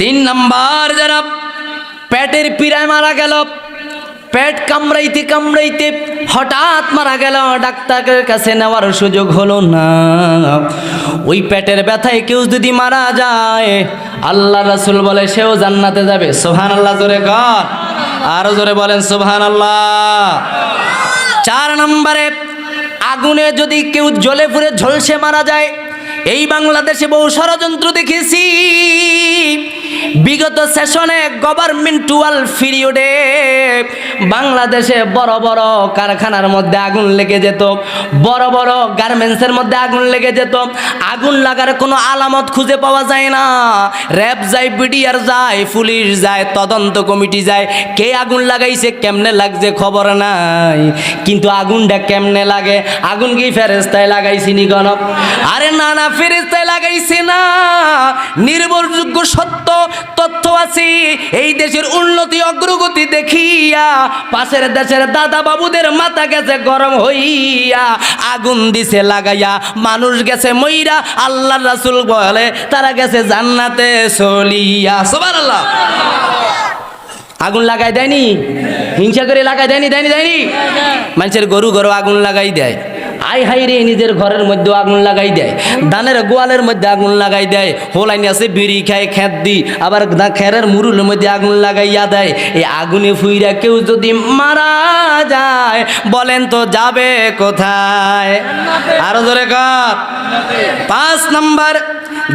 তিন নাম্বার যারা পেটের পীড়ায় মারা গেল, পেট কামড়াইতে কামড়াইতে হঠাৎ মারা গেল, ডাক্তারের কাছে নেওয়ার সুযোগ হলো না। ওই পেটের ব্যথায় কেউ যদি মারা যায়, আল্লাহ রাসূল বলে সেও জান্নাতে যাবে। সোহান আল্লাহ জোরে কর। আরও জোরে বলেন সোহান আল্লাহ চার নম্বরে, আগুনে যদি কেউ জ্বলে পুড়ে ঝলসে মারা যায়, এই বাংলাদেশে বহু ষড়যন্ত্র দেখেছি। বিগত সেশনে গভর্নমেন্টুয়াল পিরিয়ডে বাংলাদেশে বড় বড় কারখানার মধ্যে আগুন লেগে যেত, বড় বড় গার্মেন্টসের মধ্যে আগুন লেগে যেত। আগুন লাগার কোনো আলামত খুঁজে পাওয়া যায় না। র্যাব যায় বিডিআর যায়, পুলিশ যায়, তদন্ত কমিটি যায়, কে আগুন লাগাইছে, কেমনে লাগছে খবর নাই। কিন্তু আগুনটা কেমনে লাগে? আগুন কি ফেরেস্তায় লাগাইছি নি গণ আরে না না ফেরেস্তায় লাগাইছে না। নির্ভরযোগ্য সত্য তথ্য আছে। এই দেশের উন্নতি, অগ্রগতি দেখিয়া পাশের দেশের দাদা বাবুদের মাথা গেছে গরম হইয়া। আগুন দিছে লাগাইয়া, মানুষ গেছে মইরা আল্লাহ রাসূল বলে, তারা গেছে জান্নাতে চলিয়া। সবার আল্লাহ আগুন লাগাই দেয়নি? হিংসা করে লাগাই দেয়নি দেয়নি দেয়নি? মানুষের গরু গরু আগুন লাগাই দেয়। আই হাই রে, নিজের ঘরের মধ্যে আগুন লাগাই দেয়। ধানের গোয়ালের মধ্যে আগুন লাগাই দেয়। হোলাইনি আছে, বিড়ি খায়, খেত দি আবার খেরের মুরুলের মধ্যে আগুন লাগাইয়া দেয়। এই আগুনে ফুইরা কেউ যদি মারা যায়, বলেন তো যাবে কোথায়? আরও ধরে কর। পাঁচ নাম্বার,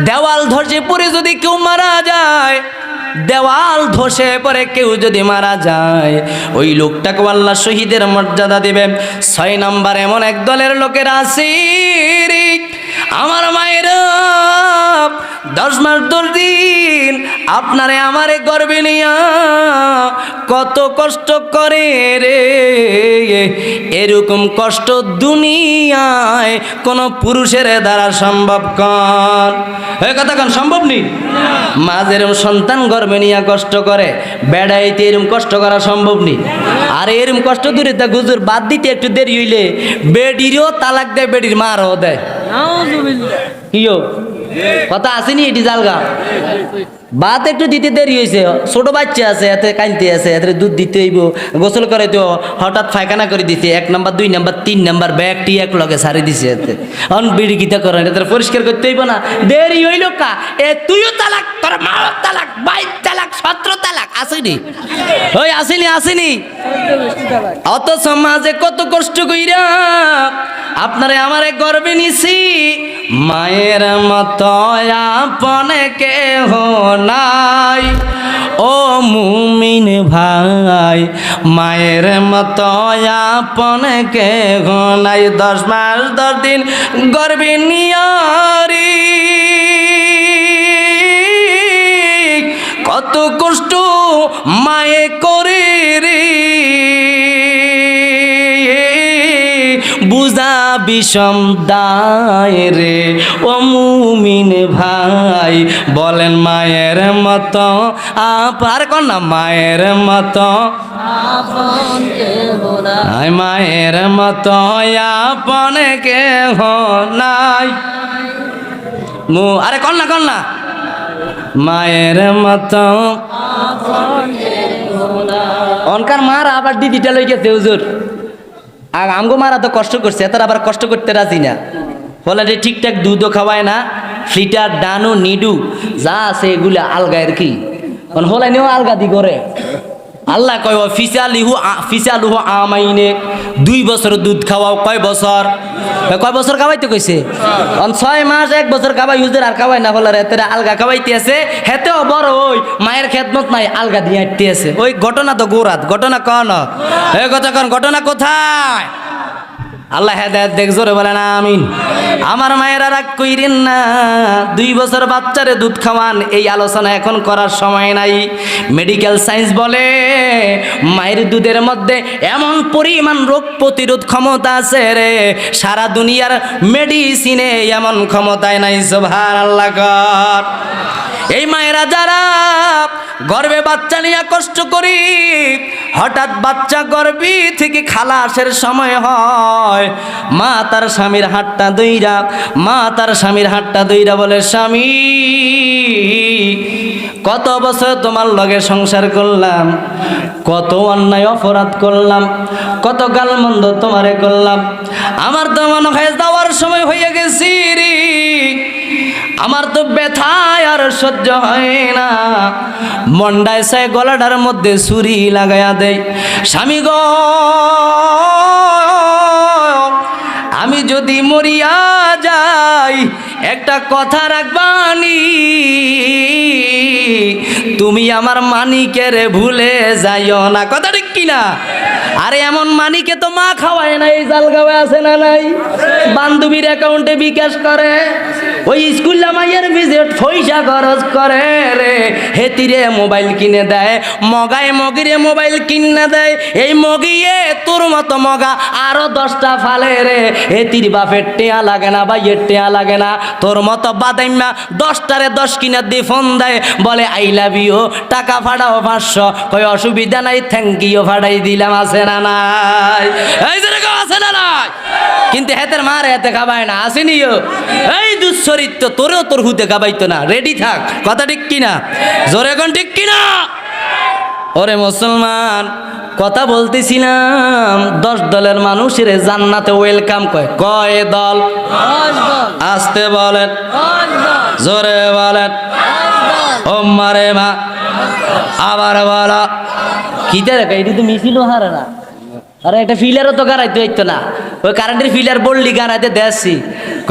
দেওয়াল ধরছে পড়ে যদি কেউ মারা যায় দেওয়াল ধসে পরে কেউ যদি মারা যায়, ওই লোকটাকে আল্লাহ শহীদের মর্যাদা দেবে। ছয় নাম্বার, এমন এক দলের লোকের আসির আমার মায়ের। দশ মাস দশ দিন আপনারে আমারে গর্বে নিয়া কত কষ্ট করে রে। এরকম কষ্ট দুনিয়ায় কোনো পুরুষের দ্বারা সম্ভব কর। এই কথা কন সম্ভব নেই? মা যেরকম সন্তান গর্বে নিয়ে কষ্ট করে বেড়াইতে এরকম কষ্ট করা সম্ভব নেই। আর এরকম কষ্ট দূরে তা গুজুর বাদ দিতে একটু দেরি হইলে বেডিরও তালাক দেয় বেডির মারও দেয়। কিও কথা আসেনি এটি জালগা। ভাত একটু দিতে দেরি হয়েছে। ছোট বাচ্চা আছে, এতে কানতে আছে, এতে দুধ দিতে হইব। গোসল করে তো হঠাৎ ফায়খানা করে দিতে এক নাম্বার, দুই নাম্বার, তিন নাম্বার ব্যাগটি এক লগে সারি দিছে এতে। অন বিড়ি গীতা করে এতে পরিষ্কার করতে হইব না। দেরি হইল কা? এ তুইও তালাক, তোর মা তালাক বাইশ তালাক সতেরো তালাক। আসেনি। ওই আসেনি আসেনি। অত সমাজে কত কষ্ট কইরা আপনারে আমারে গর্বে নিছি। মায়ের মত কেহ নাই। ও মুমিন ভাই, মায়ের মত আপনে কেহ নাই। দশ মাস দশ দিন গর্বে নিয়ারি। কত কষ্ট মায়ে করে রে বিষম দায় রে, ও মুমিন ভাই, বলেন মায়ের মত, আপার কন না মায়ের মত। মায়ের মত, আপন কে নাই। মু, আরে কন না কন না মায়ের মত। অনকার মার আবার দিদিটা লই গেছে হুজুর। আর আমগো মারা তো কষ্ট করছে তার আবার কষ্ট করতে রাজি না। ফলে ঠিকঠাক দুধও খাওয়ায় না ফ্লিটার ডানু নিডু, যা আছে এগুলো আলগা আর কি হলাই নিয়েও আলগা দি করে আল্লাহ কয় ফিসালিহু ফিসালুহু আমাইনে দুই বছর দুধ খাওয়াও কয় বছর? কয় বছর খাওয়াইতে কইছে? অন ছয় মাস এক বছর খাওয়াই হুজুর আর খাওয়াই না বলে হেতে আলগা খাওয়াইতে আছে। হেতেও বড় ওই মায়ের খেদমত নাই আলগা দিয়ে হাঁটতে আছে। ওই ঘটনা তো গোরাত ঘটনা কন? এই কথা কন ঘটনা কোথায়? আল্লাহ হেদায়ত দেখ, জোরে বলেন, আমিন। আমার মায়েরা রাগ কইরেন না, দুই বছর বাচ্চারে দুধ খাওয়ান, এই আলোচনা এখন করার সময় নাই। মেডিকেল সায়েন্স বলে, মায়ের দুধের মধ্যে এমন পরিমাণ রোগ প্রতিরোধ ক্ষমতা আছে রে, সারা দুনিয়ার মেডিসিনে এমন ক্ষমতায় নাই সোভার আল্লাহ এই মায়েরা যারা গর্বে বাচ্চা নিয়ে কষ্ট করি। হঠাৎ বাচ্চা গর্বি থেকে খালাসের সময় হয়। মা তার স্বামীর হাতটা দইরা, মা তার স্বামীর হাতটা দইরা বলে, স্বামী, কত বছর তোমার লগে সংসার করলাম? কত অন্যায় অপরাধ করলাম? কত গালমন্দ তোমারে করলাম? আমার তো মনে হয় যাওয়ার সময় হয়ে গেছি রে। আমার তো ব্যথায় আর সহ্য হয় না। মন্ডায় সে গলাটার মধ্যে ছুরি লাগাইয়া দেয়, স্বামী গো, আমি যদি মরিয়া যাই, একটা কথা রাখবানি তুমি আমার মানিকের ভুলে যাইও না। কথা ঠিক কিনা আরে এমন মানিকে তো মা খাওয়ায় না এই জালগাঁওয়ে আছে না নাই? বান্ধবীর অ্যাকাউন্টে বিকাশ করে। ওই স্কুল মাইয়ের ভিজিট পয়সা খরচ করে রে। হেতিরে মোবাইল কিনে দেয়, মগায় মগিরে মোবাইল কিনে দেয়। এই মগিয়ে তোর মতো মগা আরও দশটা ফালে রে। হেতির বাপের টেয়া লাগে না এর টেয়া লাগে না। তোর মতো বাদাইমা দশটারে দশ কিনে দিয়ে ফোন দেয়, বলে, আই লাভ ইউ, টাকা ফাড়াও পাঁচশো। কই অসুবিধা নাই থ্যাংক ইউ ফাড়াই দিলাম, আছে না নাই? এই যে রেখো আছে না নাই? কিন্তু হেতের মারে হেতে খাবায় না আসেনিও এই দুশ্চরিত্র তোরেও তোর হুতে খাবাইতো না। রেডি থাক। কথা ঠিক কিনা? জোরে কোন ঠিক কিনা? ওরে মুসলমান কথা বলতেছিলাম দশ দলের মানুষের জান্নাতে ওয়েলকাম কয়। কয় দল? আসতে বলেন। জোরে বলেন। ও মারে মা। আবার বলা। কিতে রেখা এটি তো মিছিল হারে না। আরে একটা ফিলারও তো গাড়াইতে হইতো না। ওই কারেন্টের ফিলার বললি গাড়াইতে দেখছি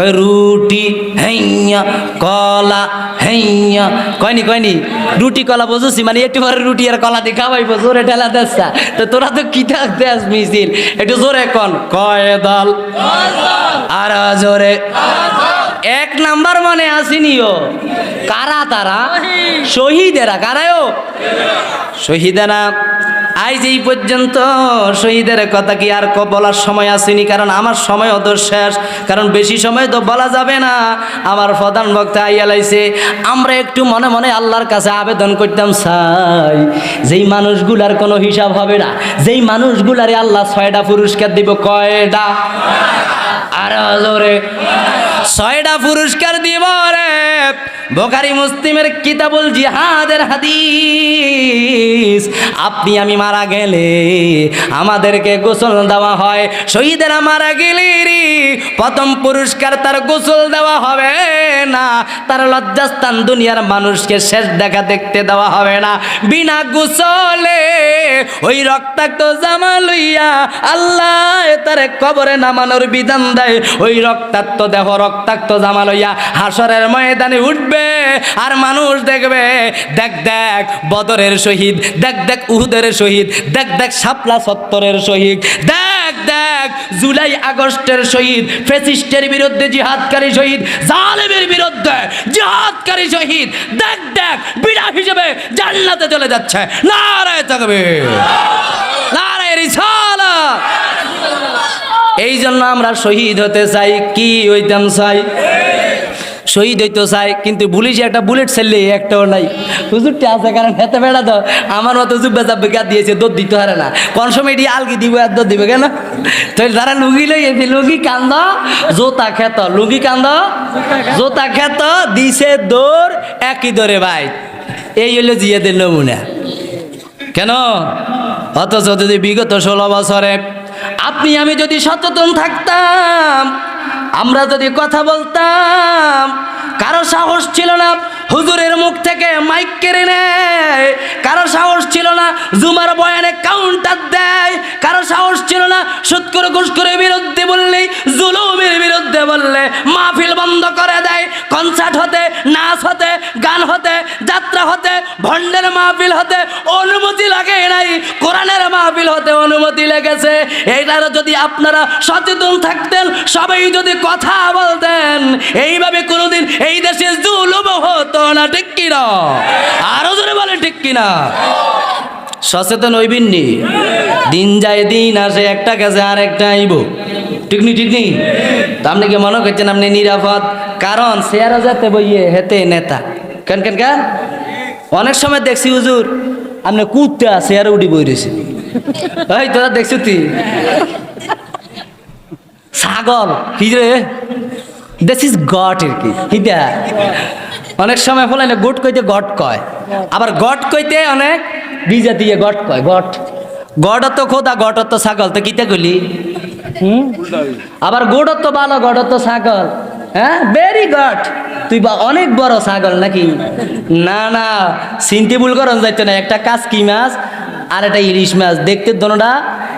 কয় রুটি, হেইয়া, কলা, হেইয়া। কয়নি কয়নি? রুটি, কলা বুঝছি মানে একটু পরে রুটি আর কলা দিয়ে খাওয়াইবো, জোরে ঠেলা দেসা তো তোরা তো কি থাক দেস, মিছিল? একটু জোরে কন। কয় দল? আর জোরে। এক নাম্বার মনে আসিনিও কারা তারা? শহীদেরা কারায়ও শহীদেরা আজ এই পর্যন্ত শহীদের কথা কি আর বলার সময় আসেনি? কারণ আমার সময় অত শেষ। কারণ বেশি সময় তো বলা যাবে না। আমার প্রধান বক্তা আইয়ালাইছে আমরা একটু মনে মনে আল্লাহর কাছে আবেদন করতাম, সাই। যেই মানুষগুলার কোনো হিসাব হবে না। যেই মানুষগুলারে আল্লাহ ছয়টা পুরস্কার দিব, কয়টা? আর জোরে ছয়টা পুরস্কার দিব রে। বোকারি মুসলিমের কিতাবুল জিহাদের হাদিস। আপনি আমি মারা গেলে আমাদেরকে গোসল দেওয়া হয়। শহীদেরা মারা গেলে প্রথম পুরস্কার তার গোসল দেওয়া হবে না। তার লজ্জাস্থান দুনিয়ার মানুষকে শেষ দেখা দেখতে দেওয়া হবে না। বিনা গোসলে ওই রক্তাক্ত জামা লইয়া আল্লাহ তার কবরে নামানোর বিধান দেয়। ওই রক্তাক্ত দেহ রক্তাক্ত জামা লইয়া হাসরের ময়দানে উঠবে আর মানুষ দেখবে, দেখ দেখ, বদরের শহীদ, দেখ দেখ, উহুদের শহীদ, দেখ দেখ, শাপলা সত্তরের শহীদ, দেখ দেখ, জুলাই আগস্টের শহীদ ফেসিস্টের বিরুদ্ধে জিহাদকারী শহীদ, জালেমের বিরুদ্ধে জিহাদকারী শহীদ, দেখ দেখ, বিড়া হিসেবে জান্নাতে চলে যাচ্ছে। নারায় থাকবে নারায় এই জন্য আমরা শহীদ হতে চাই। কি হইতাম চাই? শহীদ হইতে চাই, কিন্তু পুলিশে একটা বুলেট ছেলে, একটাও নাই। হুজুরটি আছে কারণ হেতে বেড়া তো, আমার মতো জুব্বে চাব্বে গা দিয়েছে দোদ দিতে পারে না। কোন সময় এটি আলগি দিব আর দোদ দিবে কেন? তো যারা লুঙ্গি লই এসে লুঙ্গি কান্দ, জোতা খেত। লুঙ্গি কান্দ? জোতা খেত, দিছে দৌড়, একই দরে ভাই। এই হলো জিয়াদের নমুনা। কেন? অথচ যদি বিগত ষোলো বছরে আপনি, আমি যদি সচেতন থাকতাম, আমরা যদি কথা বলতাম, কারও সাহস ছিল না হুজুরের মুখ থেকে মাইক কেড়ে নেয়, কারও সাহস ছিল না জুমার বয়ানে কাউন্টার দেয়, কারও সাহস ছিল না সুৎকর করে ঘুষ করে বিরুদ্ধে বললেই, জুলুমের বিরুদ্ধে বললে, মাহফিল বন্ধ করে দেয় কনসার্ট হতে, নাচ হতে, গান হতে, যাত্রা হতে, ভণ্ডের মাহফিল হতে, অনুমতি লাগে নাই, কোরআনের মাহফিল হতে অনুমতি লেগেছে। এইটারও যদি আপনারা সচেতন থাকতেন, সবাই যদি কথা বলতেন, এইভাবে কোনোদিন এই দেশে জুলুম হতো না, ঠিক কিনা? আরও জোরে বলে ঠিক কিনা? সচেতন হইবিননি দিন যায় দিন আসে, একটা গেছে আর একটা আইব। ঠিক নি ঠিক নি আপনি কি মনে করছেন আপনি নিরাপদ? কারণ শেয়ারও যেতে বইয়ে হেতে নেতা। কেন কেন কেন? অনেক সময় দেখছি হুজুর, আপনি কুত্তা শেয়ারে উঠি বই রয়েছে। এই, তোরা দেখছ তুই কি রে? দিস ইজ গট আর কি? হিদা অনেক সময় হলে না, গোট কইতে গট কয়। আবার গট কইতে অনেক বিজা দিয়ে গট কয়, গট। গড় তো খোদা গট তো ছাগল, তো কিতে কইলি? হুম? আবার গোড়ত তো ভালো গড় তো ছাগল। হ্যাঁ? ভেরি গড তুই অনেক বড় ছাগল নাকি? না না। চিনতে ভুল করন যাইতো না। একটা কাসকি মাছ আর একটা ইলিশ মাছ। দেখতে দোনোটা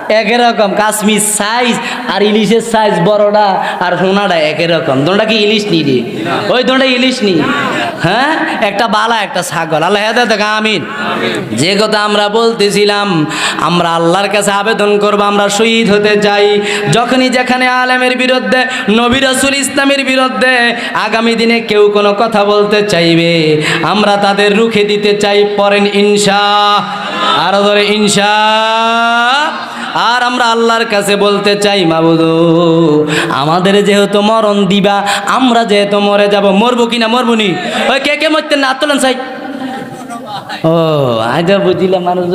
একই রকম কাশ্মীর সাইজ আর ইলিশের সাইজ বড়টা আর সোনাটা একই রকম। দোনোটা কি ইলিশ নি রে? ওই দোনটা ইলিশ নি? হ্যাঁ? একটা বালা একটা ছাগল। আল্লাহ হেদে দেখা আমিন। যে কথা আমরা বলতেছিলাম আমরা আল্লাহর কাছে আবেদন করব আমরা শহীদ হতে চাই। যখনই যেখানে আলেমের বিরুদ্ধে নবী রসুল ইসলামের বিরুদ্ধে আগামী দিনে কেউ কোনো কথা বলতে চাইবে আমরা তাদের রুখে দিতে চাই পরেন ইনশা আরও ধরে ইনশা। আর আমরা আল্লাহর কাছে বলতে চাই, মাবুদু, আমাদের যেহেতু মরণ দিবা, আমরা যেহেতু মরে যাব, মরবো কিনা মরবো নি? ওই কে কে মরতেন না তোলেন সাই। ও আজ বুঝিলাম মানুষ